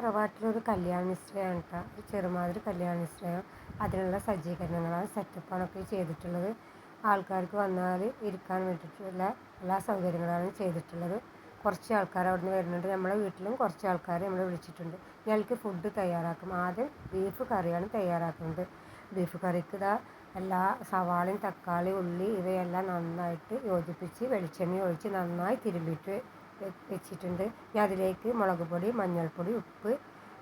തറവാട്ടിലൊരു കല്യാണ നിശ്ചയമാണ് കേട്ടോ. ഒരു ചെറുമാതിരി കല്യാണ നിശ്ചയം അതിനുള്ള സജ്ജീകരണങ്ങളാണ് സെറ്റപ്പാണൊക്കെ ചെയ്തിട്ടുള്ളത്. ആൾക്കാർക്ക് വന്നാൽ ഇരിക്കാൻ വേണ്ടിയിട്ടുള്ള എല്ലാ സൗകര്യങ്ങളാണ് ചെയ്തിട്ടുള്ളത്. കുറച്ച് ആൾക്കാർ അവിടെ നിന്ന് വരുന്നുണ്ട്. നമ്മളെ വീട്ടിലും കുറച്ച് ആൾക്കാർ നമ്മൾ വിളിച്ചിട്ടുണ്ട്. ഞങ്ങൾക്ക് ഫുഡ് തയ്യാറാക്കും. ആദ്യം ബീഫ് കറിയാണ് തയ്യാറാക്കുന്നത്. ബീഫ് കറിക്ക് ഇതാ എല്ലാ സവാളയും തക്കാളി ഉള്ളി ഇവയെല്ലാം നന്നായിട്ട് യോജിപ്പിച്ച് വെളിച്ചെണ്ണ ഒഴിച്ച് നന്നായി തിരുമ്പിയിട്ട് വെച്ചിട്ടുണ്ട്. ഇനി അതിലേക്ക് മുളക് പൊടി മഞ്ഞൾപ്പൊടി ഉപ്പ്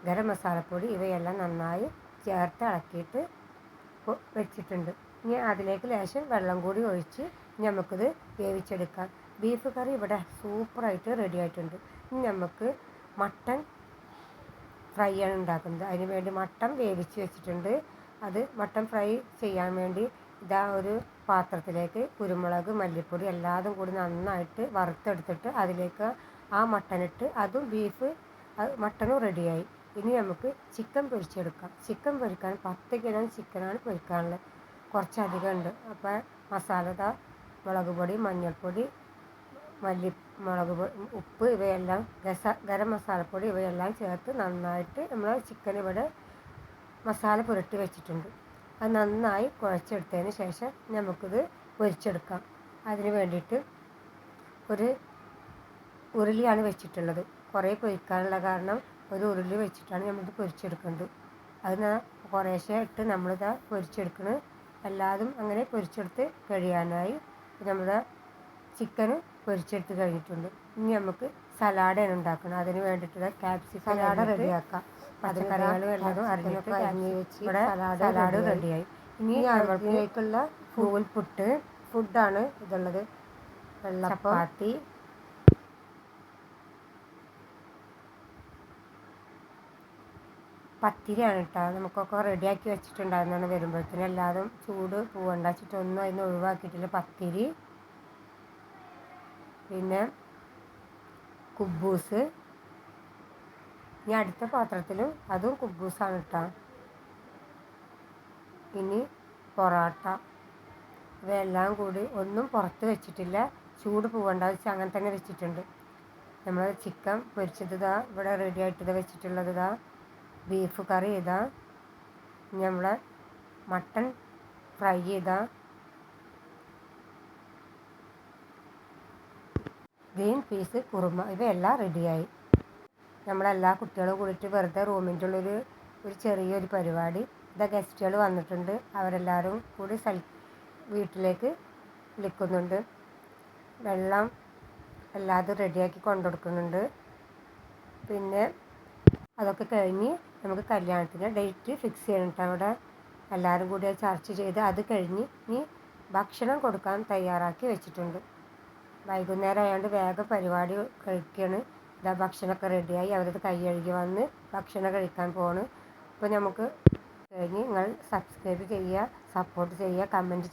ഗരം മസാലപ്പൊടി ഇവയെല്ലാം നന്നായി ചേർത്ത് ഇളക്കിയിട്ട് വെച്ചിട്ടുണ്ട്. ഇനി അതിലേക്ക് ലേശം വെള്ളം കൂടി ഒഴിച്ച് നമുക്കിത് വേവിച്ചെടുക്കാം. ബീഫ് കറി ഇവിടെ സൂപ്പറായിട്ട് റെഡി ആയിട്ടുണ്ട്. ഇനി നമുക്ക് മട്ടൻ ഫ്രൈ ആണ് ഉണ്ടാക്കുന്നത്. അതിന് വേണ്ടി മട്ടൻ വേവിച്ച് വെച്ചിട്ടുണ്ട്. അത് മട്ടൻ ഫ്രൈ ചെയ്യാൻ വേണ്ടി ഇതാ ഒരു പാത്രത്തിലേക്ക് കുരുമുളക് മല്ലിപ്പൊടി എല്ലാതും കൂടി നന്നായിട്ട് വറുത്തെടുത്തിട്ട് അതിലേക്ക് ആ മട്ടൻ ഇട്ട് അതും ബീഫ് മട്ടനും റെഡിയായി ഇനി നമുക്ക് ചിക്കൻ പൊരിച്ചെടുക്കാം. ചിക്കൻ പൊരിക്കാൻ പത്ത് കിലോ ചിക്കനാണ് പൊരിക്കാനുള്ളത്. കുറച്ചധികം ഉണ്ട്. അപ്പോൾ മസാല മുളക് പൊടി മഞ്ഞൾപ്പൊടി മല്ലി മുളക് ഉപ്പ് ഇവയെല്ലാം ഗസ ഗരം മസാലപ്പൊടി ഇവയെല്ലാം ചേർത്ത് നന്നായിട്ട് നമ്മൾ ചിക്കൻ ഇവിടെ മസാല പുരട്ടി വെച്ചിട്ടുണ്ട്. അത് നന്നായി കുഴച്ചെടുത്തതിന് ശേഷം നമുക്കിത് പൊരിച്ചെടുക്കാം. അതിന് വേണ്ടിയിട്ട് ഒരു ഉരുളിയാണ് വെച്ചിട്ടുള്ളത്. കുറേ പൊരിക്കാനുള്ള കാരണം ഒരു ഉരുളി വെച്ചിട്ടാണ് നമ്മളിത് പൊരിച്ചെടുക്കുന്നത്. അത് കുറേശ്ശെ ഇട്ട് നമ്മളിത് പൊരിച്ചെടുക്കുന്നത് എല്ലാതും അങ്ങനെ പൊരിച്ചെടുത്ത് കഴിയാനായി നമ്മുടെ ചിക്കന് പൊരിച്ചെടുത്ത് കഴിഞ്ഞിട്ടുണ്ട്. ഇനി നമുക്ക് സലാഡാണ് ഉണ്ടാക്കണം. അതിന് വേണ്ടിയിട്ടുള്ള ക്യാപ്സിക്കം സലാഡ് റെഡിയാക്കാം. പച്ചക്കറികൾ എല്ലാതും വെച്ച് ഇവിടെ സലാഡ് റെഡിയായി ഇനി നമ്മൾക്കുള്ള ഫൂൽ പുട്ട്. ഫുഡാണ് ഇതുള്ളത്. വെള്ളപ്പാത്തി പത്തിരിയാണ് കേട്ടോ നമുക്കൊക്കെ റെഡിയാക്കി വെച്ചിട്ടുണ്ടായിരുന്നാണ് വരുമ്പോഴത്തേനും. എല്ലാതും ചൂട് പൂവുണ്ടാച്ചിട്ടൊന്നും വെച്ചിട്ട് ഒന്നും അതിന് ഒഴിവാക്കിയിട്ടില്ല. പത്തിരി. പിന്നെ കുബൂസ്. ഇനി അടുത്ത പാത്രത്തിലും അതും കുബൂസാണ് കേട്ടോ ഇനി പൊറോട്ട. ഇവയെല്ലാം കൂടി ഒന്നും പുറത്ത് വെച്ചിട്ടില്ല. ചൂട് പോകണ്ട വെച്ച് അങ്ങനെ തന്നെ വെച്ചിട്ടുണ്ട്. നമ്മൾ ചിക്കൻ പൊരിച്ചത് ഇതാ ഇവിടെ റെഡി ആയിട്ട് ഇത് വെച്ചിട്ടുള്ളത് ഇതാ. ബീഫ് കറി ഇതാ. നമ്മളെ മട്ടൺ ഫ്രൈ ചെയ്താ ഗ്രീൻ പീസ് കുറുമ ഇവയെല്ലാം റെഡിയായി. നമ്മളെല്ലാ കുട്ടികളും കൂടിയിട്ട് വെറുതെ റൂമിന്റെ ഉള്ളൊരു ഒരു ചെറിയൊരു പരിപാടി. ഇതാ ഗസ്റ്റുകൾ വന്നിട്ടുണ്ട്. അവരെല്ലാവരും കൂടി സൽ വീട്ടിലേക്ക് വിളിക്കുന്നുണ്ട്. വെള്ളം എല്ലാതും റെഡിയാക്കി കൊണ്ടുകൊടുക്കുന്നുണ്ട്. പിന്നെ അതൊക്കെ കഴിഞ്ഞ് നമുക്ക് കല്യാണത്തിന് ഡേറ്റ് ഫിക്സ് ചെയ്യണം അവിടെ. എല്ലാവരും കൂടി ചർച്ച ചെയ്ത് അത് കഴിഞ്ഞ് ഇനി ഭക്ഷണം കൊടുക്കാൻ തയ്യാറാക്കി വെച്ചിട്ടുണ്ട്. വൈകുന്നേരം ആയതുകൊണ്ട് വേഗം പരിപാടി കഴിക്കുകയാണ് ഇതാ ഭക്ഷണമൊക്കെ റെഡിയായി. അവരത് കൈ കഴുകി വന്ന് ഭക്ഷണം കഴിക്കാൻ പോണ്. അപ്പോൾ നമുക്ക് കഴിഞ്ഞ് നിങ്ങൾ സബ്സ്ക്രൈബ് ചെയ്യുക സപ്പോർട്ട് ചെയ്യുക കമന്റ്